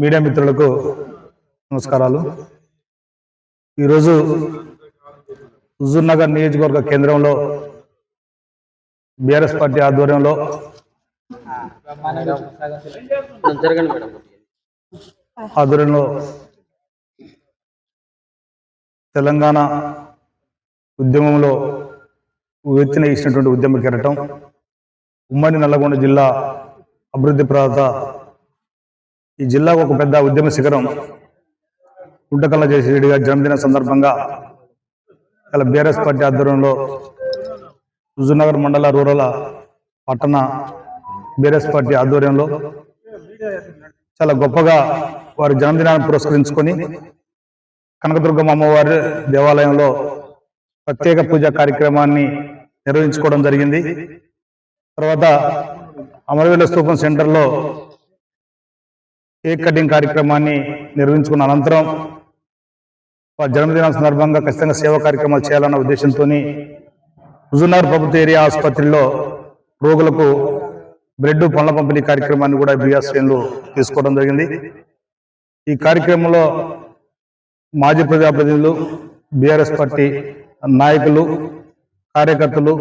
Media మిత్రులకు నమస్కారాలు. ఈరోజు హుజూర్నగర్ నియోజకవర్గ కేంద్రంలో బీఆర్ఎస్ పార్టీ ఆధ్వర్యంలో ఆధ్వర్యంలో తెలంగాణ ఉద్యమంలో ఎత్తిన ఇచ్చినటువంటి ఉద్యమ కెరటం ఉమ్మడి నల్లగొండ జిల్లా అభివృద్ధి ప్రాంత ఈ జిల్లాకు ఒక పెద్ద ఉద్యమ శిఖరం గుంటకల్ల చేసేడిగా గారి జన్మదిన సందర్భంగా ఇలా బీఆర్ఎస్ పార్టీ ఆధ్వర్యంలో హుజూర్నగర్ మండల రూరల్ పట్టణ బీఆర్ఎస్ పార్టీ ఆధ్వర్యంలో చాలా గొప్పగా వారి జన్మదినాన్ని పురస్కరించుకొని కనకదుర్గమ్మ అమ్మవారి దేవాలయంలో ప్రత్యేక పూజా కార్యక్రమాన్ని నిర్వహించుకోవడం జరిగింది. తర్వాత అమరవీల స్తూపం సెంటర్లో కేక్ కటింగ్ కార్యక్రమాన్ని నిర్వహించుకున్న అనంతరం వారి జన్మదినం సందర్భంగా ఖచ్చితంగా సేవా కార్యక్రమాలు చేయాలన్న ఉద్దేశంతో హుజూర్నగర్ ప్రభుత్వ ఏరియా ఆసుపత్రిలో రోగులకు బ్రెడ్ పండ్ల పంపిణీ కార్యక్రమాన్ని కూడా బిఆర్ తీసుకోవడం జరిగింది. ఈ కార్యక్రమంలో మాజీ ప్రజాప్రతినిధులు బీఆర్ఎస్ పార్టీ నాయకులు కార్యకర్తలు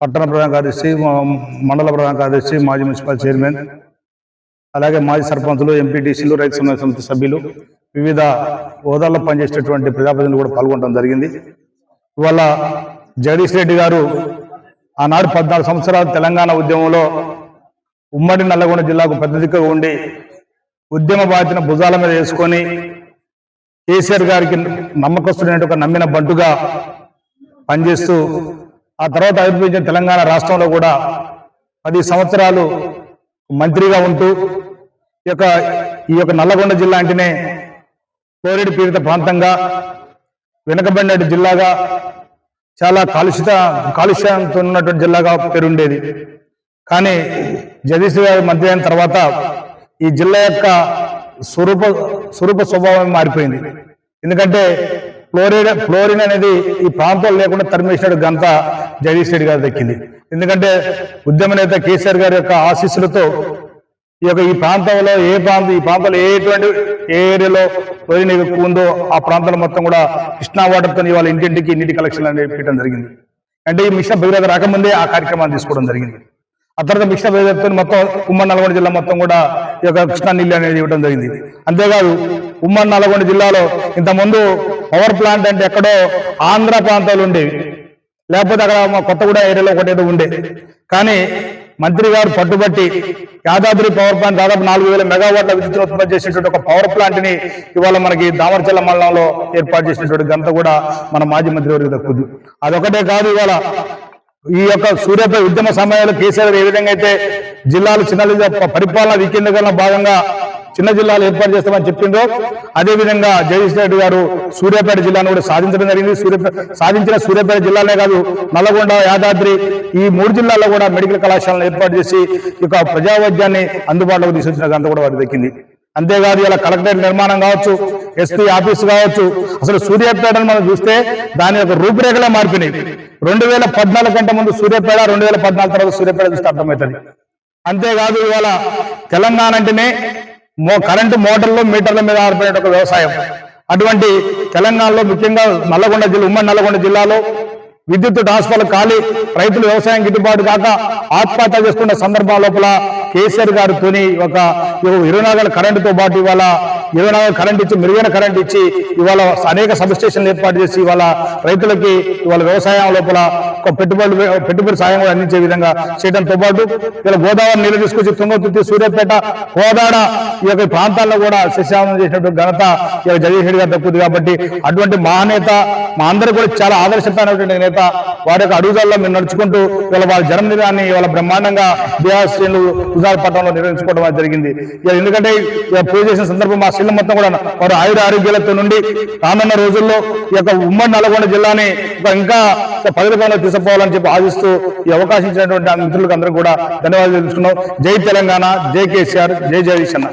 పట్టణ ప్రధాన కార్యదర్శి మండల ప్రధాన కార్యదర్శి మాజీ మున్సిపల్ చైర్మన్ అలాగే మాజీ సర్పంచులు ఎంపీటీసీలు రైతు సమన్వయ సమితి సభ్యులు వివిధ హోదాల్లో పనిచేసేటువంటి ప్రజాప్రతినిధులు కూడా పాల్గొనడం జరిగింది. ఇవాళ జగదీష్ రెడ్డి గారు ఆనాడు పద్నాలుగు సంవత్సరాలు తెలంగాణ ఉద్యమంలో ఉమ్మడి నల్లగొండ జిల్లాకు పెద్ద దిక్కుగా ఉండి ఉద్యమ బాధ్యతను భుజాల మీద వేసుకొని కేసీఆర్ గారికి నమ్మకస్తుడైన ఒక నమ్మిన బంటుగా పనిచేస్తూ ఆ తర్వాత ఆవిర్భవించిన తెలంగాణ రాష్ట్రంలో కూడా పది సంవత్సరాలు మంత్రిగా ఉంటూ యొక్క ఈ యొక్క నల్లగొండ జిల్లా అంటేనే కోరిడి పీడిత ప్రాంతంగా వెనుకబడిన జిల్లాగా చాలా కాలుషిత కాలుష్యంతో ఉన్నటువంటి జిల్లాగా పేరుండేది. కానీ జగదీష్ గారి మంత్రి అయిన తర్వాత ఈ జిల్లా యొక్క స్వరూప స్వరూప స్వభావం మారిపోయింది. ఎందుకంటే ఫ్లోరిడ్ ఫ్లోరిన్ అనేది ఈ ప్రాంతంలో లేకుండా తరిమేసినట్టు గంత జగదీష్ రెడ్డి గారు దక్కింది ఎందుకంటే ఉద్యమ నేత కేసీఆర్ గారి యొక్క ఆశీస్సులతో ఈ యొక్క ఈ ప్రాంతంలో ఏ ప్రాంతం ఈ ప్రాంతంలో ఏటువంటి ఏ ఏరియాలో ఫ్లోరిన్ ఎక్కువ ఉందో ఆ ప్రాంతంలో మొత్తం కూడా కృష్ణా వాటర్తో ఇవాళ ఇంటింటికి నీటి కలెక్షన్ అనేది పెట్టడం జరిగింది. అంటే ఈ మిషన్ భగీరథ రాకముందే ఆ కార్యక్రమాన్ని తీసుకోవడం జరిగింది. ఆ తర్వాత మిషన్ భగీరథతో మొత్తం ఉమ్మడి నల్గొండ జిల్లా మొత్తం కూడా ఈ యొక్క కృష్ణా నీళ్ళు అనేది ఇవ్వడం జరిగింది. అంతేకాదు ఉమ్మడి నల్గొండ జిల్లాలో ఇంతకుముందు పవర్ ప్లాంట్ అంటే ఎక్కడో ఆంధ్ర ప్రాంతాలు ఉండేవి. లేకపోతే అక్కడ మా కొత్తగూడ ఏరియాలో ఒకటి ఏదో ఉండే. కానీ మంత్రి గారు పట్టుబట్టి యాదాద్రి పవర్ ప్లాంట్ దాదాపు నాలుగు వేల మెగావాట్ల విద్యుత్ ఉత్పత్తి చేసినటువంటి ఒక పవర్ ప్లాంట్ని ఇవాళ మనకి దామరచల్ల మండలంలో ఏర్పాటు చేసినటువంటి గంత కూడా మన మాజీ మంత్రి వారికి దక్కుద్ది అదొకటే కాదు ఇవాళ ఈ యొక్క సూర్యాపేట ఉద్యమ సమయంలో కేసీఆర్ ఏ విధంగా అయితే జిల్లాలు చిన్న పరిపాలన వికేంద్రీకరణ భాగంగా చిన్న జిల్లాలు ఏర్పాటు చేస్తామని చెప్పిండ్రో. అదే విధంగా జగదీష్ రెడ్డి గారు సూర్యాపేట జిల్లాను కూడా సాధించడం జరిగింది. సూర్యాపేట సాధించిన సూర్యాపేట జిల్లానే కాదు నల్లగొండ యాదాద్రి ఈ మూడు జిల్లాల్లో కూడా మెడికల్ కళాశాలను ఏర్పాటు చేసి ఈ యొక్క ప్రజావైద్యాన్ని అందుబాటులోకి తీసుకొచ్చిన గంట కూడా వారికి దక్కింది. అంతేకాదు ఇలా కలెక్టరేట్ నిర్మాణం కావచ్చు ఎస్పీ ఆఫీస్ కావచ్చు అసలు సూర్యాపేటను మనం చూస్తే దాని యొక్క రూపురేఖలే మార్పినాయి రెండు వేల పద్నాలుగు కంటే ముందు సూర్యాపేట రెండు వేల పద్నాలుగు తర్వాత సూర్యాపేట చూస్తే అర్థమవుతుంది. అంతేకాదు ఇవాళ తెలంగాణ అంటేనే కరెంటు మోటార్లు మీటర్ల మీద ఆధారపడే ఒక వ్యవసాయం. అటువంటి తెలంగాణలో ముఖ్యంగా నల్లగొండ జిల్లా ఉమ్మడి నల్లగొండ జిల్లాలో విద్యుత్ ట్రాన్స్ఫర్లు ఖాళీ రైతులు వ్యవసాయం గిట్టుబాటు కాక ఆత్మహత్య చేసుకున్న సందర్భాల లోపల కేసీఆర్ గారితోని ఒక ఇరవై నాలుగు కరెంటుతో పాటు ఇవాళ ఇరవై నాలుగు కరెంట్ ఇచ్చి మెరుగైన కరెంట్ ఇచ్చి ఇవాళ అనేక సబ్ స్టేషన్లు ఏర్పాటు చేసి ఇవాళ రైతులకి ఇవాళ వ్యవసాయం లోపల పెట్టుబడులు పెట్టుబడి సాయం కూడా అందించే విధంగా చేయడంతో పాటు ఇలా గోదావరి నీళ్ళు తీసుకొచ్చి తుంగతుర్తి సూర్యాపేట కోదాడ ఈ యొక్క ప్రాంతాల్లో కూడా శశామం చేసినటువంటి ఘనత ఇలా జగదీష్ రెడ్డి గారు దక్కుతుంది కాబట్టి అటువంటి మహానేత మా అందరూ కూడా చాలా ఆదర్శమైనటువంటి నేత వారి యొక్క అడుగుదల్లో మేము నడుచుకుంటూ ఇవాళ వాళ్ళ జన్మదినాన్ని ఇవాళ బ్రహ్మాండంగా బీఆర్ శ్రేణులు పట్టణంలో నిర్వహించుకోవడం జరిగింది. ఇలా ఎందుకంటే ఇవాళ పూజ చేసిన సందర్భం మా శ్రీలం మొత్తం కూడా వారు ఆయుర ఆరోగ్యాలతో నుండి రానున్న రోజుల్లో ఈ యొక్క ఉమ్మడి నల్గొండ జిల్లాని ఒక ఇంకా పది రూపాయలు తీసుకుపోవాలని చెప్పి ఆశిస్తూ ఈ అవకాశం ఇచ్చినటువంటి మిత్రులకు అందరూ కూడా ధన్యవాదాలు తెలుసుకున్నాం జై తెలంగాణ జై కేసీఆర్ జై జగదీష్ అన్న.